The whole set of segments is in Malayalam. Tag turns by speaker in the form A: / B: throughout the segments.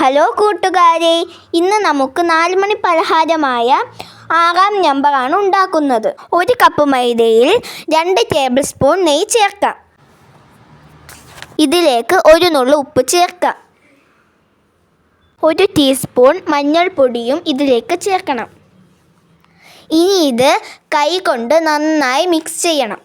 A: ഹലോ കൂട്ടുകാരെ ഇന്ന് നമുക്ക് നാല് മണി പലഹാരമായ ആറാം നമ്പറാണ് ഉണ്ടാക്കുന്നത്. ഒരു കപ്പ് മൈദയിൽ രണ്ട് ടേബിൾ സ്പൂൺ നെയ്യ് ചേർക്കാം. ഇതിലേക്ക് ഒരു നുള്ളു ഉപ്പ് ചേർക്കാം. ഒരു ടീസ്പൂൺ മഞ്ഞൾപ്പൊടിയും ഇതിലേക്ക് ചേർക്കണം. ഇനി ഇത് കൈ കൊണ്ട് നന്നായി മിക്സ് ചെയ്യണം.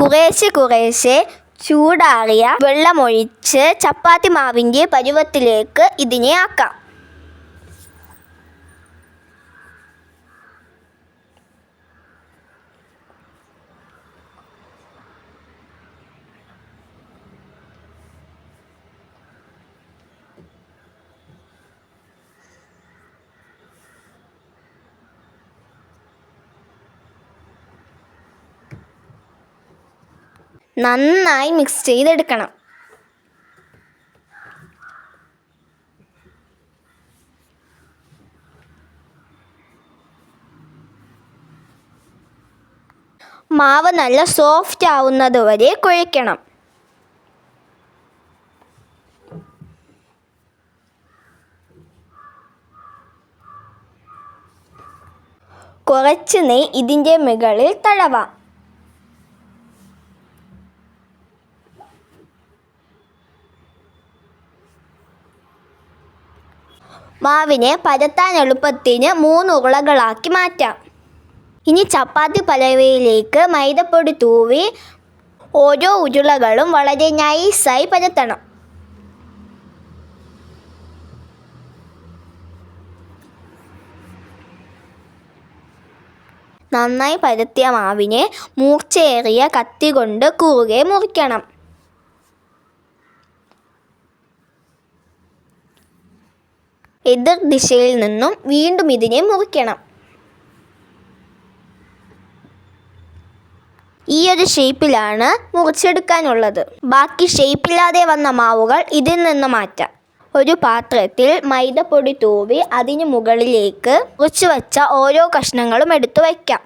A: കുറേശ്ശെ കുറേശ്ശെ ചൂടാറിയ വെള്ളമൊഴിച്ച് ചപ്പാത്തി മാവിന്റെ പരുവത്തിലേക്ക് ഇതിനെ ആക്കാം. നന്നായി മിക്സ് ചെയ്തെടുക്കണം. മാവ് നല്ല സോഫ്റ്റ് ആവുന്നത് വരെ കുഴയ്ക്കണം. കുറച്ച് നെയ് ഇതിന്റെ മുകളിൽ തടവാം. മാവിനെ പരത്താൻ എളുപ്പത്തിന് മൂന്ന് ഉരുളകളാക്കി മാറ്റാം. ഇനി ചപ്പാത്തി പലവയിലേക്ക് മൈദപ്പൊടി തൂവി ഓരോ ഉരുളകളും വളരെ നൈസായി പരത്തണം. നന്നായി പരത്തിയ മാവിനെ മൂർച്ചയേറിയ കത്തി കൊണ്ട് കുറുകെ മുറിക്കണം. എതിർ ദിശയിൽ നിന്നും വീണ്ടും ഇതിനെ മുറിക്കണം. ഈ ഒരു ഷേപ്പിലാണ് മുറിച്ചെടുക്കാനുള്ളത്. ബാക്കി ഷേപ്പില്ലാതെ വന്ന മാവുകൾ ഇതിൽ നിന്ന് മാറ്റാം. ഒരു പാത്രത്തിൽ മൈദപ്പൊടി തൂവി അതിന് മുകളിലേക്ക് മുറിച്ചു വച്ച ഓരോ കഷ്ണങ്ങളും എടുത്തു വയ്ക്കാം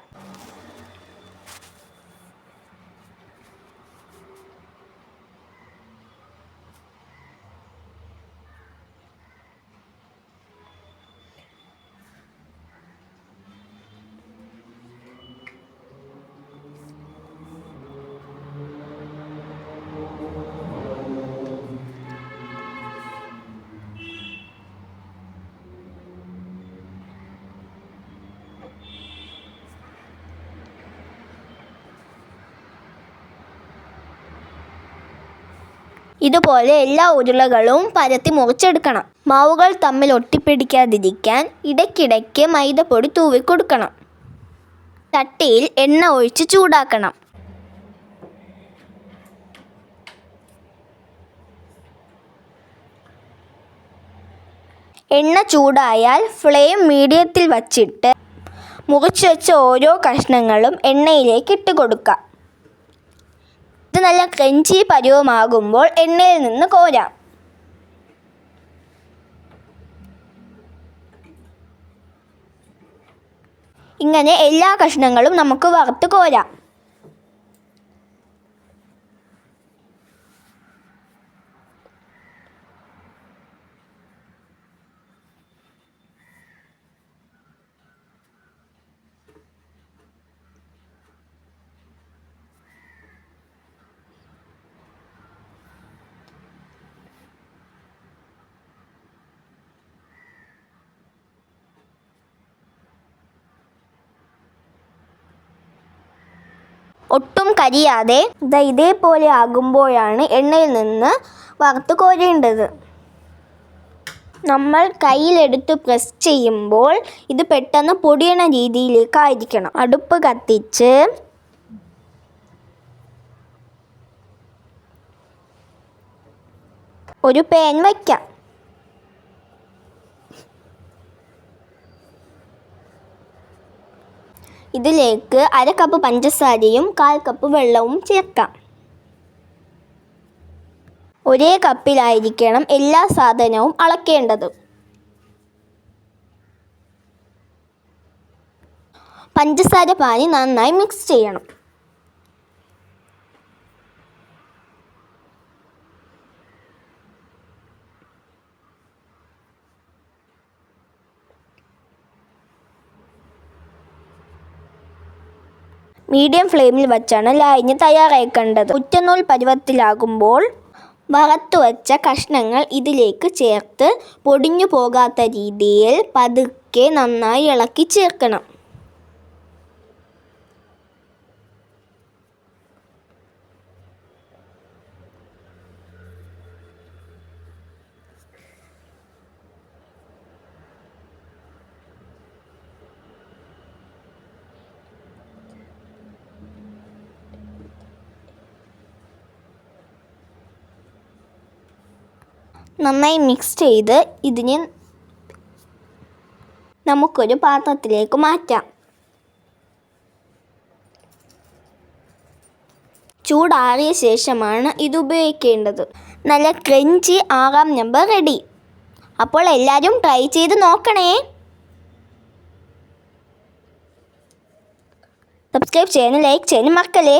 A: ഇതുപോലെ എല്ലാ ഉരുളകളും പരത്തി മുറിച്ചെടുക്കണം. മാവുകൾ തമ്മിൽ ഒട്ടിപ്പിടിക്കാതിരിക്കാൻ ഇടയ്ക്കിടയ്ക്ക് മൈദപ്പൊടി തൂവിക്കൊടുക്കണം. കൊടുക്കണം ചട്ടിയിൽ എണ്ണ ഒഴിച്ച് ചൂടാക്കണം. എണ്ണ ചൂടായാൽ ഫ്ലെയിം മീഡിയത്തിൽ വച്ചിട്ട് മുറിച്ച് വെച്ച ഓരോ കഷ്ണങ്ങളും എണ്ണയിലേക്ക് ഇട്ട് കൊടുക്കാം ഇത് നല്ല ക്രഞ്ചി പരുവമാകുമ്പോൾ എണ്ണയിൽ നിന്ന് കോരാം. ഇങ്ങനെ എല്ലാ കഷ്ണങ്ങളും നമുക്ക് വറുത്ത് കോരാം. ഒട്ടും കരിയാതെ ഇതേപോലെ ആകുമ്പോഴാണ് എണ്ണയിൽ നിന്ന് വറുത്ത് കോരേണ്ടത്. നമ്മൾ കയ്യിലെടുത്ത് പ്രസ് ചെയ്യുമ്പോൾ ഇത് പെട്ടെന്ന് പൊടിയണ രീതിയിലേക്കായിരിക്കണം. അടുപ്പ് കത്തിച്ച് ഒരു പാൻ വയ്ക്കാം. ഇതിലേക്ക് അര കപ്പ് പഞ്ചസാരയും കാൽ കപ്പ് വെള്ളവും ചേർക്കാം. ഒരേ കപ്പിലായിരിക്കണം എല്ലാ സാധനവും അളക്കേണ്ടത്. പഞ്ചസാര പാനി നന്നായി മിക്സ് ചെയ്യണം. മീഡിയം ഫ്ലെയിമിൽ വച്ചാണ് ലായിഞ്ഞ് തയ്യാറാക്കേണ്ടത് ഉറ്റനൂൽ പരുവത്തിലാകുമ്പോൾ വറുത്തു വച്ച കഷ്ണങ്ങൾ ഇതിലേക്ക് ചേർത്ത് പൊടിഞ്ഞു പോകാത്ത രീതിയിൽ പതുക്കെ നന്നായി ഇളക്കി ചേർക്കണം. നന്നായി മിക്സ് ചെയ്ത് ഇതിന് നമുക്കൊരു പാത്രത്തിലേക്ക് മാറ്റാം. ചൂടാറിയ ശേഷമാണ് ഇത് ഉപയോഗിക്കേണ്ടത്. നല്ല ക്രഞ്ചി ആറാം നമ്പർ റെഡി അപ്പോൾ എല്ലാവരും ട്രൈ ചെയ്ത് നോക്കണേ. സബ്സ്ക്രൈബ് ചെയ്യാനും ലൈക്ക് ചെയ്യാനും മറക്കല്ലേ?